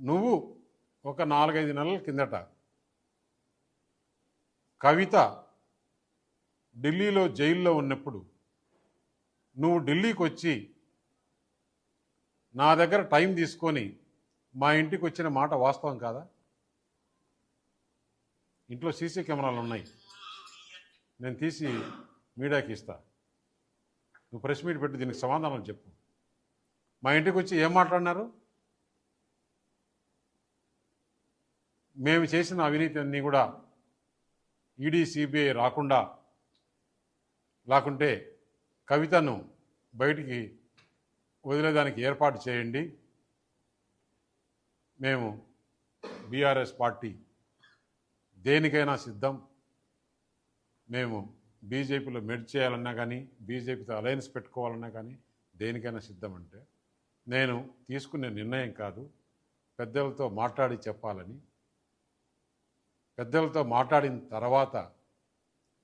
నువ్వు ఒక నాలుగైదు నెలల కిందట కవిత ఢిల్లీలో జైల్లో ఉన్నప్పుడు నువ్వు ఢిల్లీకి వచ్చి నా దగ్గర టైం తీసుకొని మా ఇంటికి వచ్చిన మాట వాస్తవం కాదా? ఇంట్లో సీసీ కెమెరాలు ఉన్నాయి. నేను తీసి మీడియాకి ఇస్తా. నువ్వు ప్రెస్ మీట్ పెట్టి దీనికి సమాధానం చెప్పు. మా ఇంటికి వచ్చి ఏం మాట్లాడినారు? మేము చేసిన అవినీతి అన్నీ కూడా ఈడీ సిబిఐ రాకుండా లేకుంటే కవితను బయటికి వదిలేదానికి ఏర్పాటు చేయండి. మేము బీఆర్ఎస్ పార్టీ దేనికైనా సిద్ధం. మేము బీజేపీలో మెడ్ చేయాలన్నా కానీ బీజేపీతో అలయన్స్ పెట్టుకోవాలన్నా కానీ దేనికైనా సిద్ధం అంటే నేను తీసుకునే నిర్ణయం కాదు పెద్దలతో మాట్లాడి చెప్పాలని పెద్దలతో మాట్లాడిన తర్వాత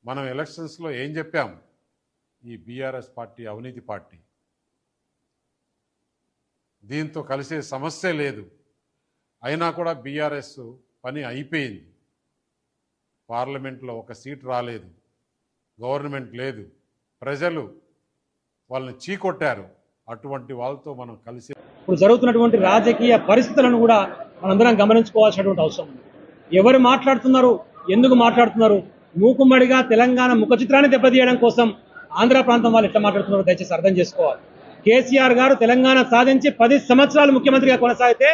మనం ఎలక్షన్స్లో ఏం చెప్పాం? ఈ బీఆర్ఎస్ పార్టీ అవినీతి పార్టీ. దీంతో కలిసే సమస్య లేదు. అయినా కూడా బీఆర్ఎస్ పని అయిపోయింది. పార్లమెంట్లో ఒక సీట్ రాలేదు. గవర్నమెంట్ లేదు. ప్రజలు వాళ్ళని చీకొట్టారు. అటువంటి వాళ్ళతో మనం కలిసి ఇప్పుడు జరుగుతున్నటువంటి రాజకీయ పరిస్థితులను కూడా మనందరం గమనించుకోవాల్సినటువంటి అవసరం ఉంది. ఎవరు మాట్లాడుతున్నారు? ఎందుకు మాట్లాడుతున్నారు? మూకుమ్మడిగా తెలంగాణ ముఖ చిత్రాన్ని దెబ్బతీయడం కోసం ఆంధ్ర ప్రాంతం వాళ్ళు ఎట్లా మాట్లాడుతున్నారో దయచేసి అర్థం చేసుకోవాలి. కేసీఆర్ గారు తెలంగాణ సాధించి పది సంవత్సరాలు ముఖ్యమంత్రిగా కొనసాగితే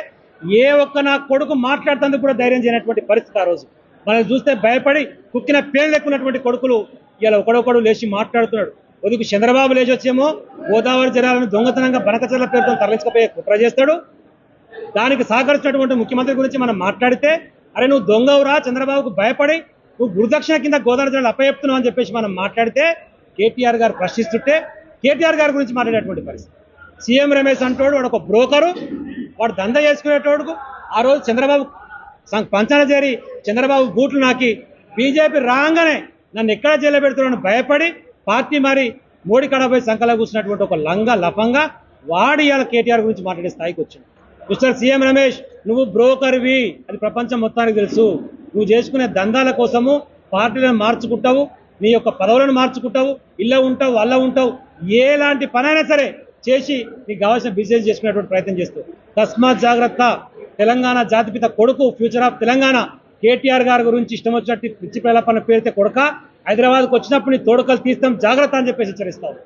ఏ ఒక్క నా కొడుకు మాట్లాడుతందుకు కూడా ధైర్యం చేయనటువంటి పరిస్థితి ఆ రోజు. మనం చూస్తే భయపడి కుక్కిన పేరు లెక్కున్నటువంటి కొడుకులు ఇలా ఒకడొకడు లేచి మాట్లాడుతున్నాడు. ఒదుకు చంద్రబాబు లేచి వచ్చేమో గోదావరి జలాలను దొంగతనంగా బనకచర్ల పేరుతో తరలించకపోయే కుట్ర చేస్తాడు. దానికి సహకరిస్తున్నటువంటి ముఖ్యమంత్రి గురించి మనం మాట్లాడితే అరే నువ్వు దొంగవురా చంద్రబాబుకు భయపడి నువ్వు గురుదక్షిణ కింద గోదావరి జిల్లాలో అప్పచెప్తున్నావు అని చెప్పేసి మనం మాట్లాడితే కేటీఆర్ గారు ప్రశ్నిస్తుంటే కేటీఆర్ గారి గురించి మాట్లాడేటువంటి పరిస్థితి. సీఎం రమేష్ అంటోడు వాడు ఒక బ్రోకరు వాడు దంద చేసుకునేటోడుకు ఆ రోజు చంద్రబాబు సం- పంచన చేరి చంద్రబాబు బూట్లు నాకి బీజేపీ రాగానే నన్ను ఎక్కడ జైలు పెడుతున్నాను భయపడి పార్టీ మరి మోడీ కడపై పోయి సంకల కూర్చున్నటువంటి ఒక లంగ లఫంగా వాడి ఇవాళ కేటీఆర్ గురించి మాట్లాడే స్థాయికి వచ్చింది. మిస్టర్ సీఎం రమేష్ నువ్వు బ్రోకర్వి. అది ప్రపంచం మొత్తానికి తెలుసు. నువ్వు చేసుకునే దందాల కోసము పార్టీలను మార్చుకుంటావు నీ యొక్క పదవులను మార్చుకుంటావు ఇలా ఉంటావు అలా ఉంటావు. ఎలాంటి పనైనా సరే చేసి నీకు కావాల్సిన బిజినెస్ చేసుకునేటువంటి ప్రయత్నం చేస్తావు తస్మాత్ జాగ్రత్త. తెలంగాణ జాతిపిత కొడుకు ఫ్యూచర్ ఆఫ్ తెలంగాణ. కేటీఆర్ గారి గురించి ఇష్టం వచ్చినట్టు పిచ్చి ప్రలాపన పేరితే కొడుక హైదరాబాద్కి వచ్చినప్పుడు నీ తోడుకలు తీస్తాం జాగ్రత్త అని చెప్పేసి హెచ్చరిస్తావు.